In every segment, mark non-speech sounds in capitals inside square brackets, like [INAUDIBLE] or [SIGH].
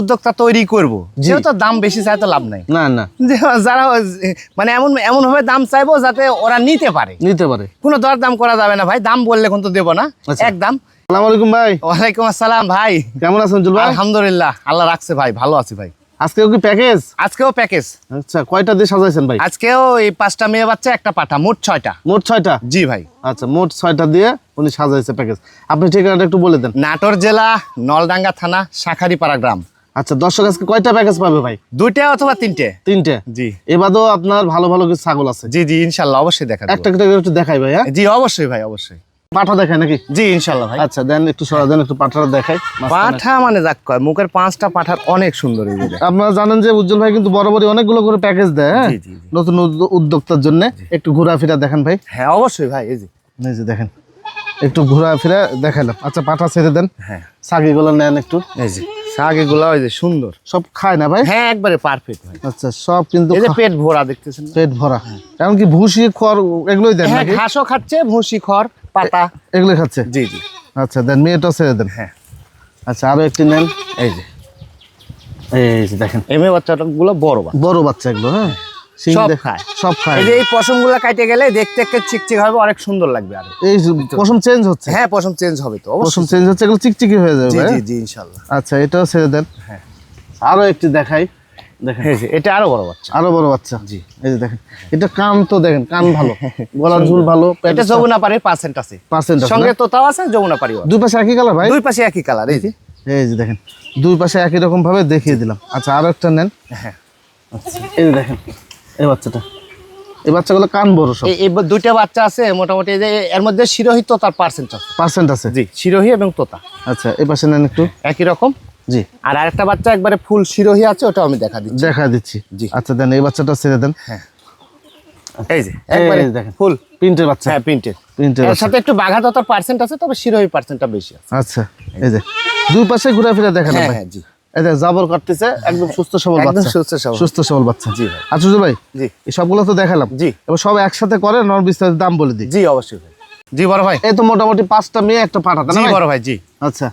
উদ্যোক্তা তৈরি করব। যেহেতু দাম বেশি চাই তো লাভ নাই। না না। যারা মানে এমন এমন ভাবে দাম চাইব যাতে ওরা নিতে পারে। নিতে পারে। কোনো দর দাম করা যাবে না ভাই দাম বললে কোন তো দেবো না। আচ্ছা। একদম সালাম আলাইকুম ভাই। ওয়ালাইকুম আসসালাম ভাই। কেমন আছেন ভাই আলহামদুলিল্লাহ আল্লাহ রাখছে ভাই ভালো আছি ভাই। আজকেও কি প্যাকেজ? আজকেও প্যাকেজ। আচ্ছা কয়টা দিয়ে সাজাইছেন ভাই? আজকেও এই পাঁচটা মেয়ে বাচ্চা একটা পাঠা মোট ছয়টা। মোট ছয়টা? জি ভাই। আচ্ছা মোট ছয়টা দিয়ে উনি সাজাইছে প্যাকেজ। আপনি ঠিকানাটা একটু বলে দেন। নাটোর জেলা নলডাঙ্গা থানা শাখারিপাড়া গ্রাম। আচ্ছা দর্শক আজকে কয়টা প্যাকেজ পাবে ভাই? দুইটা অথবা তিনটে? তিনটে? জি। এবারও আপনার ভালো ভালো কিছু ছাগল আছে? জি জি ইনশাল্লাহ অবশ্যই দেখা একটা একটা করে একটু দেখাই ভাই হ্যাঁ জি অবশ্যই ভাই অবশ্যই। পাঠা দেখায় নাকি? জি ইনশাল্লাহ ভাই। আচ্ছা দেন একটু সরা দেন একটু পাঠাটা দেখাই। পাঠা মানে যাক কয় মুখের পাঁচটা পাঠার অনেক সুন্দর আপনারা জানেন যে উজ্জ্বল ভাই কিন্তু বরাবরই অনেকগুলো করে প্যাকেজ দেয় হ্যাঁ। নতুন উদ্যোক্তার জন্য। একটু ঘোরাফেরা দেখেন ভাই। হ্যাঁ অবশ্যই ভাই এই যে। এই যে দেখেন। একটু ঘোরাফেরা দেখাইলাম আচ্ছা পাঠা ছেড়ে দেন। হ্যাঁ। সাগিগুলো নেন একটু। এই যে। শাক ওই যে সুন্দর। সব খায় না ভাই? হ্যাঁ একবারে পারফেক্ট ভাই। আচ্ছা সব কিন্তু এই যে পেট ভরা দেখতেছেন পেট ভরা। এমনকি ভুসি খড় এগুলোই দেন হ্যাঁ ঘাসও খাচ্ছে ভুসি খড় পাতা। এগুলো খাচ্ছে? জি জি। আচ্ছা দেন মেয়েটাও ছেড়ে দেন। হ্যাঁ। আচ্ছা আরও একটি নেন। এই যে। এই যে দেখেন। এমএ বাচ্চাটা গুলো বড় বাচ্চা। বড় বাচ্চা এগুলো হ্যাঁ। সব খায়। সব খায়। এই যে এই পশম কাটে গেলে দেখতে একটু চিকচিক হবে অনেক সুন্দর লাগবে আর। এই পশম চেঞ্জ হচ্ছে? হ্যাঁ পশম চেঞ্জ হবে তো পশম চেঞ্জ হচ্ছে এগুলো চিকচিকি হয়ে যাবে জি জি? ইনশাল্লাহ। আচ্ছা এটাও ছেড়ে দেন। হ্যাঁ। আরও একটি দেখাই। দেখেন। এই যে এটা আরও বড় বাচ্চা। আরও বড় বাচ্চা। জি। এই যে দেখেন এটা কান তো দেখেন কান ভালো [LAUGHS] গলার ঝুল ভালো এটা যমুনা পাড়ি পার্সেন্ট আছে। পার্সেন্ট সঙ্গে তোতাও আছে যমুনা পাড়ি দুই পাশে একই কালার ভাই? দুই পাশে একই কালার এই যে। এই যে দেখেন দুই পাশে একই রকম ভাবে দেখিয়ে দিলাম। আচ্ছা আরও একটা নেন। হ্যাঁ। এই যে দেখেন এই বাচ্চাটা। এই বাচ্চাগুলো কান বড় সব। এই দুইটা বাচ্চা আছে মোটামুটি যে এর মধ্যে শিরোহি তোতার পার্সেন্ট আছে। পার্সেন্ট আছে? জি শিরোহি এবং তোতা। আচ্ছা এই পাশে নেন একটু। একই রকম? জি। আর আরেকটা বাচ্চা একবারে ফুল শিরোহি আছে ওটাও আমি দেখা দিচ্ছি। দেখা দিচ্ছি। জি। আচ্ছা দেন এই বাচ্চাটা ছেড়ে দেন। এই যে একবারে দেখেন ফুল প্রিন্টের বাচ্চা। হ্যাঁ প্রিন্টেড প্রিন্টের এর সাথে একটু বাঘা তোতার পার্সেন্ট আছে তবে শিরোহি পার্সেন্টটা বেশি আছে। আচ্ছা এই যে দুই পাশে ঘুরে ফিরে দেখেন হ্যাঁ হ্যাঁ জি। জাবর কাটতেছে একদম সুস্থ সবল বাচ্চা। সুস্থ সবল। সুস্থ সবল বাচ্চা। জি ভাই। আচ্ছা ভাই জি। এই সবগুলো তো দেখালাম। জি। এবার সব একসাথে করে নর বিস্তারিত দাম বলে দিই। জি অবশ্যই ভাই। জি বড় ভাই। এই তো মোটামুটি পাঁচটা মেয়ে একটা পাঠাতে জি না বড় ভাই জি। আচ্ছা।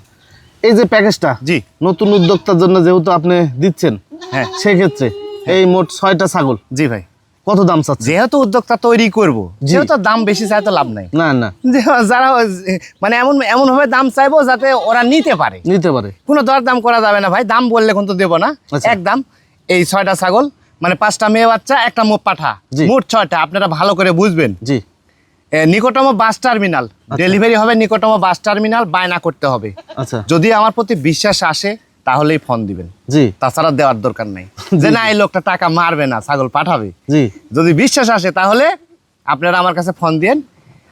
এই যে প্যাকেজটা জি। নতুন উদ্যোক্তার জন্য যেহেতু আপনি দিচ্ছেন হ্যাঁ। সেক্ষেত্রে এই মোট ছয়টা ছাগল। জি ভাই। কত দাম চাচ্ছে? যেহেতু উদ্যোক্তা তৈরি করব। যেহেতু দাম বেশি চাই তো লাভ নাই। না না। যারা মানে এমন এমন ভাবে দাম চাইব যাতে ওরা নিতে পারে। নিতে পারে। কোনো দর দাম করা যাবে না ভাই দাম বললে কোন তো দেবো না। আচ্ছা। একদম এই ছয়টা ছাগল মানে পাঁচটা মেয়ে বাচ্চা একটা মোট পাঠা। মোট ছয়টা আপনারা ভালো করে বুঝবেন। জি। এ, নিকটতম বাস টার্মিনাল। ডেলিভারি হবে নিকটতম বাস টার্মিনাল বায়না করতে হবে। আচ্ছা। যদি আমার প্রতি বিশ্বাস আসে তাহলেই ফোন দিবেন। জি। তাছাড়া দেওয়ার দরকার নেই। [LAUGHS] যে না এই লোকটা টাকা মারবে না ছাগল পাঠাবে। জি। যদি বিশ্বাস আসে তাহলে আপনারা আমার কাছে ফোন দিন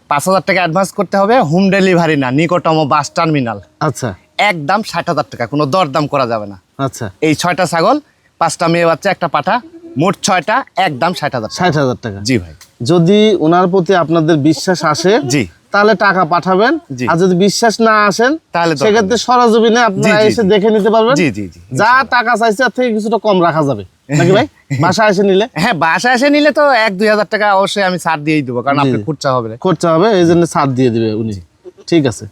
পাঁচ হাজার টাকা অ্যাডভান্স করতে হবে হোম ডেলিভারি না নিকটতম বাস টার্মিনাল আচ্ছা। একদম ষাট হাজার টাকা কোনো দরদাম করা যাবে না। আচ্ছা। এই ছয়টা ছাগল পাঁচটা মেয়ে বাচ্চা একটা পাঠা মোট ছয়টা একদম ষাট হাজার ষাট হাজার টাকা। জি ভাই। যদি ওনার প্রতি আপনাদের বিশ্বাস আসে জি। তাহলে টাকা পাঠাবেন। আর যদি বিশ্বাস না আসেন তাহলে সেক্ষেত্রে সরাসরি আপনারা এসে দেখে নিতে পারবেন। যা টাকা চাইছে তার থেকে কিছুটা কম রাখা যাবে। নাকি ভাই? [LAUGHS] বাসা এসে নিলে? হ্যাঁ বাসা এসে নিলে তো এক দুই হাজার টাকা অবশ্যই আমি ছাড় দিয়েই দেবো কারণ। আপনি খুঁজতে হবে। খরচা হবে এই জন্য ছাড় দিয়ে দিবে উনি। ঠিক আছে।